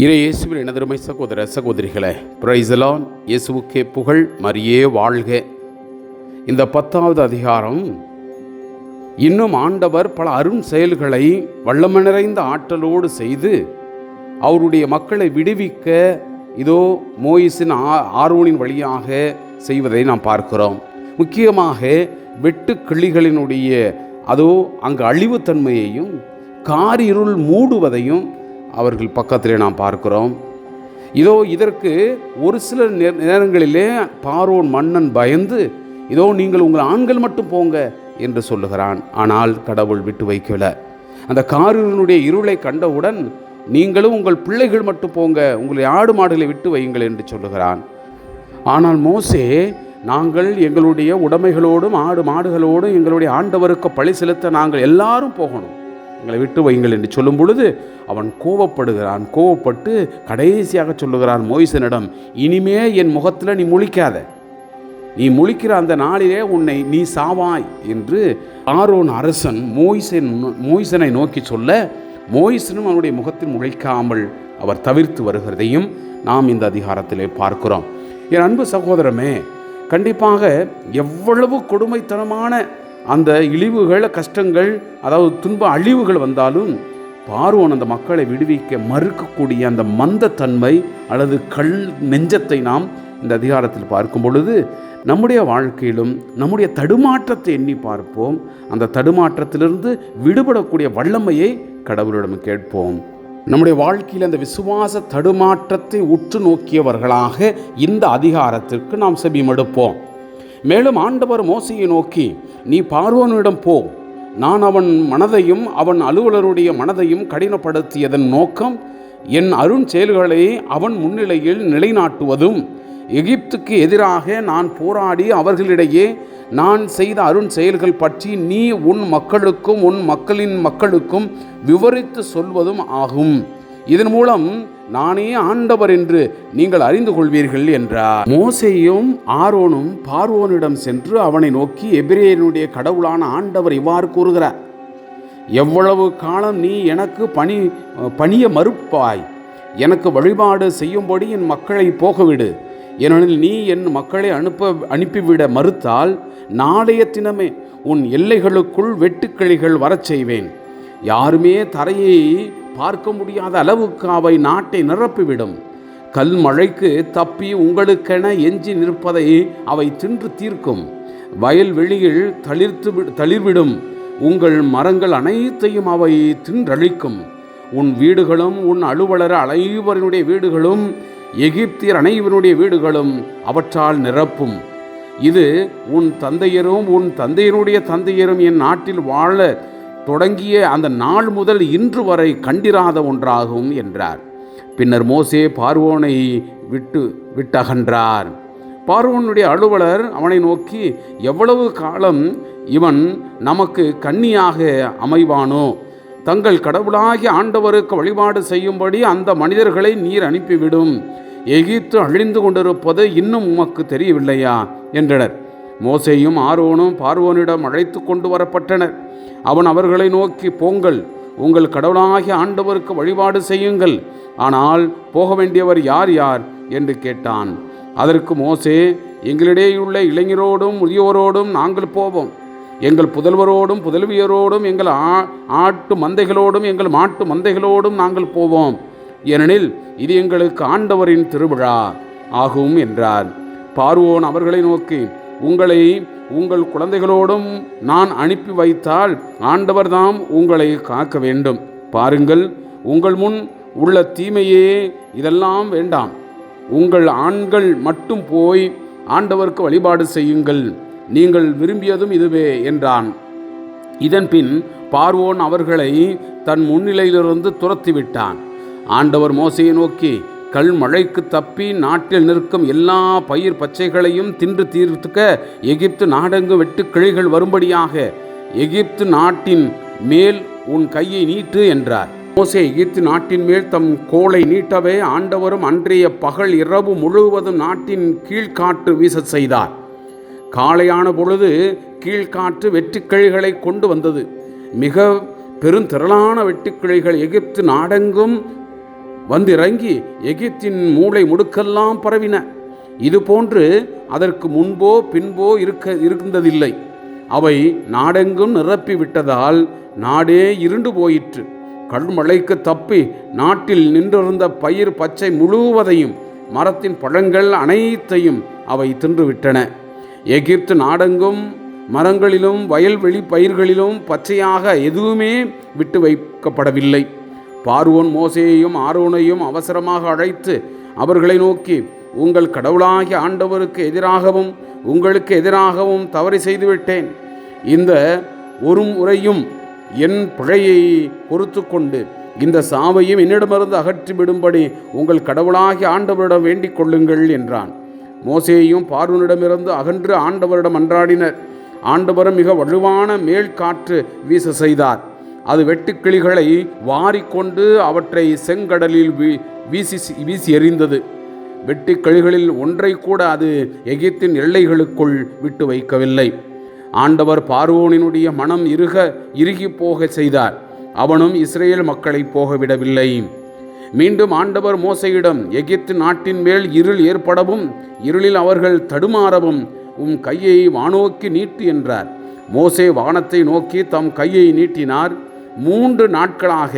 இறை இயேசுவில் எனதருமை சகோதர சகோதரிகளே பிரைசலான் இயேசுவுக்கே புகழ் மரியே வாழ்க. இந்த பத்தாவது அதிகாரம் இன்னும் ஆண்டவர் பல அரும் செயல்களை வல்லம நிறைந்த ஆற்றலோடு செய்து அவருடைய மக்களை விடுவிக்க இதோ மோயிஸின் ஆ ஆர்வனின் வழியாக செய்வதை நாம் பார்க்கிறோம். முக்கியமாக வெட்டு கிளிகளினுடைய அதோ அங்கு அழிவுத்தன்மையையும் காரிருள் மூடுவதையும் அவர்கள் பக்கத்திலே நாம் பார்க்கிறோம். இதோ இதற்கு ஒரு சில நேரங்களிலே பாரோன் மன்னன் பயந்து இதோ நீங்கள் உங்கள் ஆண்கள் மட்டும் போங்க என்று சொல்லுகிறான். ஆனால் கடவுள் விட்டு வைக்கல. அந்த காரினுடைய இருளை கண்டவுடன் நீங்களும் உங்கள் பிள்ளைகள் மட்டும் போங்க உங்களை ஆடு மாடுகளை விட்டு வையுங்கள் என்று சொல்லுகிறான். ஆனால் மோசே நாங்கள் எங்களுடைய உடைமைகளோடும் ஆடு மாடுகளோடும் எங்களுடைய ஆண்டவருக்கு பழி செலுத்த நாங்கள் எல்லாரும் போகணும். எங்களை விட்டு வையுங்கள் என்று சொல்லும் பொழுது அவன் கோவப்படுகிறான். கோவப்பட்டு கடைசியாக சொல்லுகிறான் மோய்சனிடம் இனிமே என் முகத்தில் நீ முழிக்காத. நீ முழிக்கிற அந்த நாளிலே உன்னை நீ சாவாய் என்று ஆரோன் அரசன் மோய்சன் மோய்சனை நோக்கி சொல்ல மோய்சனும் அவனுடைய முகத்தில் முழிக்காமல் அவர் தவிர்த்து வருகிறதையும் நாம் இந்த அதிகாரத்திலே பார்க்கிறோம். என் அன்பு சகோதரமே கண்டிப்பாக எவ்வளவு கொடுமைத்தனமான அந்த இழிவுகள் கஷ்டங்கள் அதாவது துன்ப அழிவுகள் வந்தாலும் பார்வோன் அந்த மக்களை விடுவிக்க மறுக்கக்கூடிய அந்த மந்தத்தன்மை அல்லது கல் நெஞ்சத்தை நாம் இந்த அதிகாரத்தில் பார்க்கும் பொழுது நம்முடைய வாழ்க்கையிலும் நம்முடைய தடுமாற்றத்தை எண்ணி பார்ப்போம். அந்த தடுமாற்றத்திலிருந்து விடுபடக்கூடிய வல்லமையை கடவுளிடம் கேட்போம். நம்முடைய வாழ்க்கையில் அந்த விசுவாச தடுமாற்றத்தை உற்று நோக்கியவர்களாக இந்த அதிகாரத்திற்கு நாம் செபிமெடுப்போம் மேலும் ஆண்டவர் மோசையை நோக்கி நீ பார்வோனிடம் போ. நான் அவன் மனதையும் அவன் அலுவலருடைய மனதையும் கடினப்படுத்தியதன் நோக்கம் என் அருண் செயல்களை அவன் முன்னிலையில் நிலைநாட்டுவதும். எகிப்துக்கு எதிராக நான் போராடி அவர்களிடையே நான் செய்த அருண் செயல்கள் பற்றி நீ உன் மக்களுக்கும் உன் மக்களின் மக்களுக்கும் விவரித்து சொல்வதும் ஆகும். இதன் மூலம் நானே ஆண்டவர் என்று நீங்கள் அறிந்து கொள்வீர்கள் என்றார். மோசையும் ஆரோனும் பார்வோனிடம் சென்று அவனை நோக்கி எபிரேயனுடைய கடவுளான ஆண்டவர் இவ்வாறு கூறுகிறார் எவ்வளவு காலம் நீ எனக்கு பணி பணிய மறுப்பாய்? எனக்கு வழிபாடு செய்யும்படி என் மக்களை போகவிடு. ஏனெனில் நீ என் மக்களை அனுப்ப அனுப்பிவிட மறுத்தால் நாளைய தினமே உன் எல்லைகளுக்குள் வெட்டுக்கிளிகள் வரச் செய்வேன். யாருமே தரையை பார்க்க முடியாத அளவுக்கு அவை நாட்டை நிரப்பிவிடும். கல் மழைக்கு தப்பி உங்களுக்கென எஞ்சி நிற்பதை அவை தின்று தீர்க்கும். வயல்வெளியில் தளிர்த்து தளிர்விடும். உங்கள் மரங்கள் அனைத்தையும் அவை தின்றழிக்கும். உன் வீடுகளும் உன் அலுவலர் அனைவருடைய வீடுகளும் எகிப்தியர் அனைவருடைய வீடுகளும் அவற்றால் நிரப்பும். இது உன் தந்தையரும் உன் தந்தையருடைய தந்தையரும் என் நாட்டில் வாழ தொடங்கிய அந்த நாள் முதல் இன்று வரை கண்டிராத ஒன்றாகும் என்றார். பின்னர் மோசே பார்வோனை விட்டு விட்டகன்றார். பார்வோனுடைய அலுவலர் அவனை நோக்கி எவ்வளவு காலம் இவன் நமக்கு கண்ணியாக அமைவானோ? தங்கள் கடவுளாகிய ஆண்டவருக்கு வழிபாடு செய்யும்படி அந்த மனிதர்களை நீர் அனுப்பிவிடும். எகிப்து அழிந்து கொண்டிருப்பது இன்னும் உமக்கு தெரியவில்லையா? என்றனர். மோசேயும் ஆரோனும் பார்வோனிடம் அழைத்து கொண்டு வரப்பட்டனர். அவன் அவர்களை நோக்கி போங்கள் உங்கள் கடவுளாகிய ஆண்டவருக்கு வழிபாடு செய்யுங்கள். ஆனால் போக வேண்டியவர் யார் யார்? என்று கேட்டான். அதற்கு மோசே எங்களிடையுள்ள இளைஞரோடும் முதியோரோடும் நாங்கள் போவோம். எங்கள் புதல்வரோடும் புதல்வியரோடும் எங்கள் ஆ- ஆட்டு மந்தைகளோடும் எங்கள் மாட்டு மந்தைகளோடும் நாங்கள் போவோம். ஏனெனில் இது எங்களுக்கு ஆண்டவரின் திருவிழா. ஆகும் என்றார். பார்வோன் அவர்களை நோக்கி உங்களை உங்கள் குழந்தைகளோடும் நான் அனுப்பி வைத்தால் ஆண்டவர்தாம் உங்களை காக்க வேண்டும். பாருங்கள் உங்கள் முன் உள்ள தீமையே இதெல்லாம் வேண்டாம். உங்கள் ஆண்கள் மட்டும் போய் ஆண்டவருக்கு வழிபாடு செய்யுங்கள். நீங்கள் விரும்பியதும் இதுவே என்றான். இதன்பின் பார்வோன் அவர்களை தன் முன்னிலையிலிருந்து துரத்திவிட்டான். ஆண்டவர் மோசையை நோக்கி கல் மழைக்கு தப்பி நாட்டில் நிற்கும் எல்லா பயிர் பச்சைகளையும் தின்று தீர்த்துக்க எகிப்து நாடெங்கு வெட்டு கிளைகள் வரும்படியாக எகிப்து நாட்டின் மேல் உன் கையை நீட்டு என்றார். மோசே எகிப்து நாட்டின் மேல் தம் கோலை நீட்டவே ஆண்டவரும் அன்றைய பகல் இரவு முழுவதும் நாட்டின் கீழ்காற்று வீச செய்தார். காலையான பொழுது கீழ்காற்று வெட்டுக்கிளிகளை கொண்டு வந்தது. மிக பெருந்திரளான வெட்டுக்கிளிகள் எகிப்து நாடெங்கும் வந்திறங்கி எகிப்தின் மூளை முடுக்கெல்லாம் பரவின. இது போன்று அதற்கு முன்போ பின்போ இருக்க இருந்ததில்லை. அவை நாடெங்கும் நிரப்பி விட்டதால் நாடே இருண்டு போயிற்று. கடுமழைக்கு தப்பி நாட்டில் நின்றிருந்த பயிர் பச்சை முழுவதையும் மரத்தின் பழங்கள் அனைத்தையும் அவை தின்றுவிட்டன. எகிப்து நாடெங்கும் மரங்களிலும் வயல்வெளி பயிர்களிலும் பச்சையாக எதுவுமே விட்டு வைக்கப்படவில்லை. பார்வோன் மோசேயையும் ஆரோனையும் அவசரமாக அழைத்து அவர்களை நோக்கி உங்கள் கடவுளாகிய ஆண்டவருக்கு எதிராகவும் உங்களுக்கு எதிராகவும் தவறு செய்துவிட்டேன். இந்த ஒரு முறையும் என் பிழையை பொறுத்து கொண்டு இந்த சாவையும் என்னிடமிருந்து அகற்றிவிடும்படி உங்கள் கடவுளாகிய ஆண்டவரிடம் வேண்டிக் கொள்ளுங்கள் என்றான். மோசேயும் பார்வனிடமிருந்து அகன்று ஆண்டவரிடம் அன்றாடினர். ஆண்டவரும் மிக வலுவான மேல் காற்று வீச செய்தார். அது வெட்டுக்கிளிகளை வாரிக்கொண்டு அவற்றை செங்கடலில் வீ வீசி வீசி எறிந்தது. வெட்டுக்கிளிகளில் ஒன்றை கூட அது எகிப்தின் எல்லைகளுக்குள் விட்டு வைக்கவில்லை. ஆண்டவர் பார்வோனினுடைய மனம் இறுக இறுகி போக செய்தார். அவனும் இஸ்ரேல் மக்களை போக விடவில்லை. மீண்டும் ஆண்டவர் மோசையிடம் எகிப்து நாட்டின் மேல் இருள் ஏற்படவும் இருளில் அவர்கள் தடுமாறவும் உம் கையை வானோக்கி நீட்டு என்றார். மோசே வானத்தை நோக்கி தம் கையை நீட்டினார். மூன்று நாட்களாக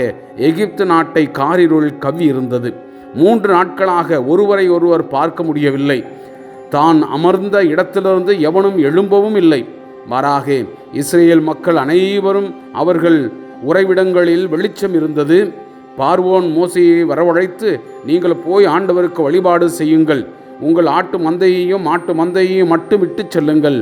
எகிப்து நாட்டை காரிருள் கவ்வி இருந்தது மூன்று நாட்களாக ஒருவரை ஒருவர் பார்க்க முடியவில்லை. தான் அமர்ந்த இடத்திலிருந்து எவனும் எழும்பவும் இல்லை. மாறாக இஸ்ரேல் மக்கள் அனைவரும் அவர்கள் உறைவிடங்களில் வெளிச்சம் இருந்தது. பார்வோன் மோசையை வரவழைத்து நீங்கள் போய் ஆண்டவருக்கு வழிபாடு செய்யுங்கள். உங்கள் ஆட்டு மந்தையையும் மாட்டு மந்தையையும் மட்டும் விட்டு செல்லுங்கள்.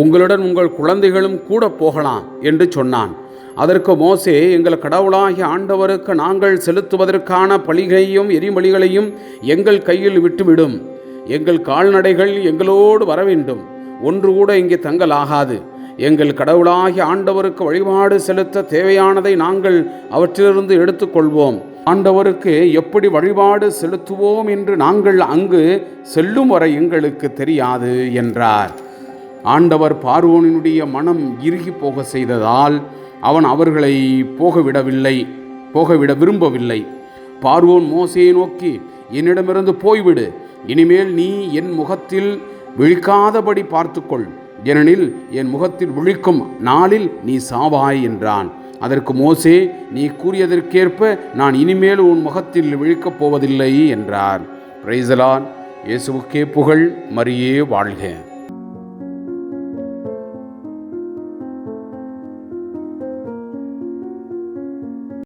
உங்களுடன் உங்கள் குழந்தைகளும் கூட போகலாம் என்று சொன்னான். அதற்கு மோசே எங்கள் கடவுளாகிய ஆண்டவருக்கு நாங்கள் செலுத்துவதற்கான பலிகையும் எரிமலிகளையும் எங்கள் கையில் விட்டுவிடும். எங்கள் கால்நடைகள் எங்களோடு வர வேண்டும் ஒன்று கூட இங்கே தங்கலாகாது. எங்கள் கடவுளாகிய ஆண்டவருக்கு வழிபாடு செலுத்த தேவையானதை நாங்கள் அவற்றிலிருந்து எடுத்துக்கொள்வோம். ஆண்டவருக்கு எப்படி வழிபாடு செலுத்துவோம் என்று நாங்கள் அங்கு செல்லும் வரை எங்களுக்கு தெரியாது என்றார். ஆண்டவர் பார்வோனினுடைய மனம் இறுகி போக செய்ததால் அவன் அவர்களை போகவிடவில்லை போகவிட விரும்பவில்லை. பார்வோன் மோசையை நோக்கி என்னிடமிருந்து போய்விடு. இனிமேல் நீ என் முகத்தில் விழிக்காதபடி பார்த்துக்கொள். ஏனெனில் என் முகத்தில் விழிக்கும் நாளில் நீ சாவாய் என்றான். அதற்கு மோசே நீ கூறியதற்கேற்ப நான் இனிமேல் உன் முகத்தில் விழிக்கப் போவதில்லை என்றார். பிரைசலான் இயேசுவுக்கே புகழ் மரியே வாழ்க.